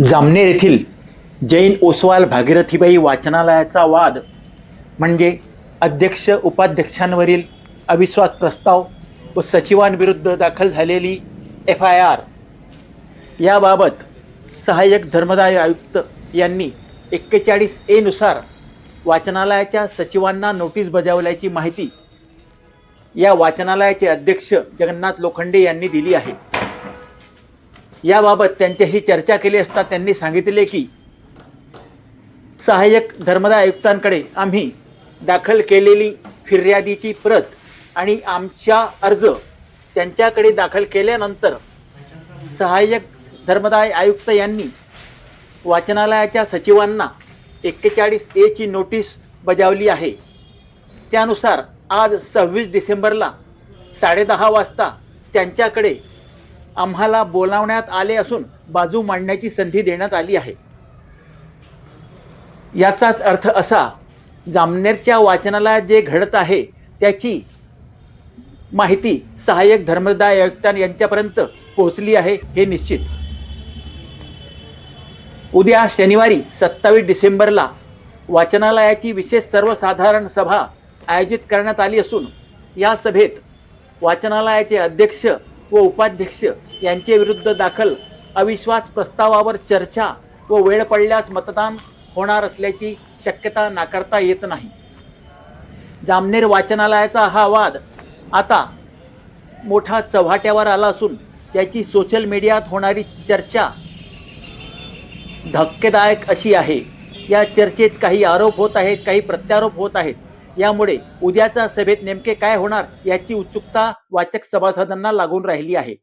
जामनेर येथील जैन ओसवाल भागीरथीबाई वाचनालयाचा वाद म्हणजे अध्यक्ष उपाध्यक्षांवरील अविश्वास प्रस्ताव व सचिवांविरुद्ध दाखल झालेली एफ आय आर याबाबत सहाय्यक धर्मदाय आयुक्त यांनी एक्केचाळीस एनुसार वाचनालयाच्या सचिवांना नोटीस बजावल्याची माहिती या वाचनालयाचे अध्यक्ष जगन्नाथ लोखंडे यांनी दिली आहे. याबाबत त्यांच्याशी चर्चा केली असता त्यांनी सांगितले की सहाय्यक धर्मदाय आयुक्तांकडे आम्ही दाखल केलेली फिर्यादीची प्रत आणि आमचा अर्ज त्यांच्याकडे दाखल केल्यानंतर सहाय्यक धर्मदाय आयुक्त यांनी वाचनालयाच्या सचिवांना एक्केचाळीस एची नोटीस बजावली आहे. त्यानुसार आज सव्वीस डिसेंबरला साडेदहा वाजता त्यांच्याकडे आम्हाला बोलावण्यात आले असून बाजू मांडण्याची संधी देण्यात आली आहे. याचाच अर्थ असा जामनेरच्या वाचनालयात जे घडत आहे त्याची माहिती सहाय्यक धर्मदाय आयुक्त यांच्यापर्यंत पोहोचली आहे हे निश्चित. उद्या शनिवारी सत्तावीस डिसेंबरला वाचनालयाची विशेष सर्वसाधारण सभा आयोजित करण्यात आली असून या सभेत वाचनालयाचे अध्यक्ष व उपाध्यक्ष यांचे विरुद्ध दाखल अविश्वास प्रस्तावावर चर्चा व वेळ पडल्यास मतदान होणार असल्याची शक्यता नाकारता येत नाही. जामनेर वाचनालयाचा हा वाद आता मोठा चव्हाट्यावर आला असून त्याची सोशल मीडियात होणारी चर्चा धक्केदायक अशी आहे. या चर्चेत काही आरोप होत आहेत काही प्रत्यारोप होत आहेत. यामुळे उद्याच्या सभेत नेमके काय होणार याची उत्सुकता वाचक सभासदांना लागून राहिली आहे.